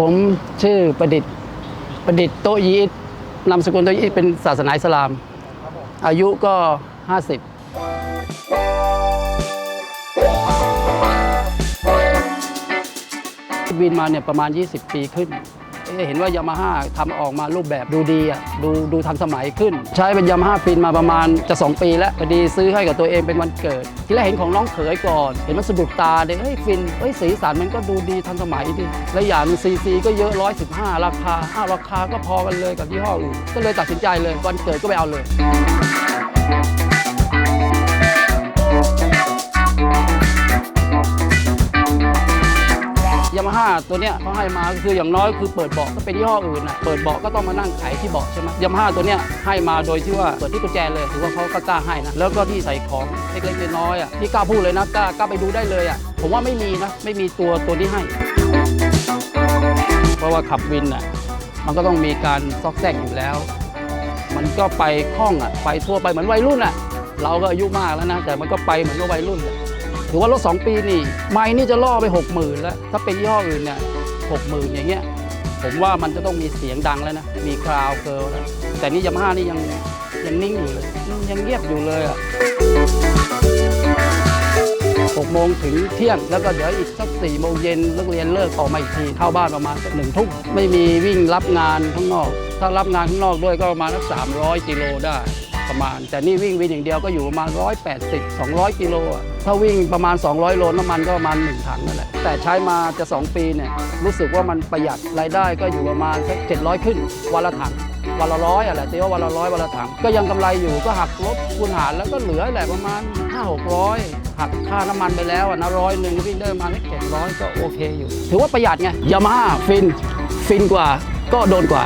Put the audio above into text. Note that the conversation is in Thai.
ผมชื่อประดิษฐ์ประดิษฐ์โตะยีอิดนามสกุลโตะยีอิดเป็นศาสนาอิสลาม อายุก็ 50 บินมาเนี่ยประมาณ 20 ปีขึ้น เห็นว่ายามาฮ่าทำออกมารูปแบบดูดีอะดูดูทันสมัยขึ้น ใช้เป็นยามาฮ่าฟินมาประมาณจะ 2 ปีแล้วพอดีซื้อให้กับตัวเองเป็นวันเกิด ที่แรกเห็นของน้องเขยก่อน เห็นมันสะดุดตาเลยเฮ้ยฟินเฮ้ยสีสันมันก็ดูดีทันสมัยดีและอย่างซีซีก็เยอะ 115 ราคาอ้าวราคาก็พอกันเลยกับยี่ห้ออื่นก็เลยตัดสินใจเลยวันเกิดก็ไปเอาเลย ยามาฮ่าตัวเนี้ยเขาให้มาก็คืออย่างน้อยคือเปิดเบาะถ้าเป็นยี่ห้ออื่นน่ะเปิดเบาะก็ต้องมานั่งไขที่เบาะใช่ไหมยามาฮ่าตัวเนี้ยให้มาโดยที่ว่าเปิดที่กุญแจเลยถือว่าเขาก็กล้าให้นะแล้วก็ที่ใส่ของเล็กๆน้อยๆอะที่กล้าพูดเลยนะกล้ากล้าไปดูได้เลยอะผมว่าไม่มีนะไม่มีตัวตัวนี้ให้ เพราะว่าขับวินอะมันก็ต้องมีการซอกแซกอยู่แล้ว มันก็ไปคล่องอะไปทั่วไปเหมือนวัยรุ่นอะเราก็อายุมากแล้วนะแต่มันก็ไปเหมือนกับวัยรุ่นอะ ถือว่ารถ2 ปีนี่ ไม่นี่จะล่อไป 6 0,000 แล้ว ถ้าเป็นยี่ห้ออื่นเนี่ยหกหมื่นอย่างเงี้ย ผมว่ามันจะต้องมีเสียงดังแล้วนะ มีคราวเกิร์ลแล้วแต่นี่ยามาฮ่านี่ยังยังนิ่งอยู่เลย ยังเงียบอยู่เลยอะหกโมงถึงเที่ยง แล้วก็เดี๋ยวอีกสักสี่โมงเย็นเลิกเรียนเลิกออกมาอีกทีเข้าบ้านประมาณสักหนึ่งทุ่มไม่มีวิ่งรับงานข้างนอก ถ้ารับงานข้างนอกด้วยก็ประมาณสักสามร้อยกิโลได้ ประมาณ แต่นี่วิ่งวินอย่างเดียวก็อยู่ประมาณ 180 200 กิโลอะถ้าวิ่งประมาณ 200 โลน้ำมันก็ประมาณ 1 ถังนั่นแหละ แต่ใช้มาจะ 2 ปีเนี่ยรู้สึกว่ามันประหยัดรายได้ก็อยู่ประมาณสัก700 ขึ้น วันละถัง วันละร้อยอะไรตีว่าวันละร้อยวันละถัง ก็ยังกำไรอยู่ก็หักลบคูณหารแล้วก็เหลือแหละประมาณ 5 600หักค่าน้ำมันไปแล้วนะร้อยหนึ่งวิ่งได้ประมาณเจ็ดร้อยก็โอเคอยู่ ถือว่าประหยัดไงยามาฮ่าฟิน ฟินกว่าก็โดนกว่า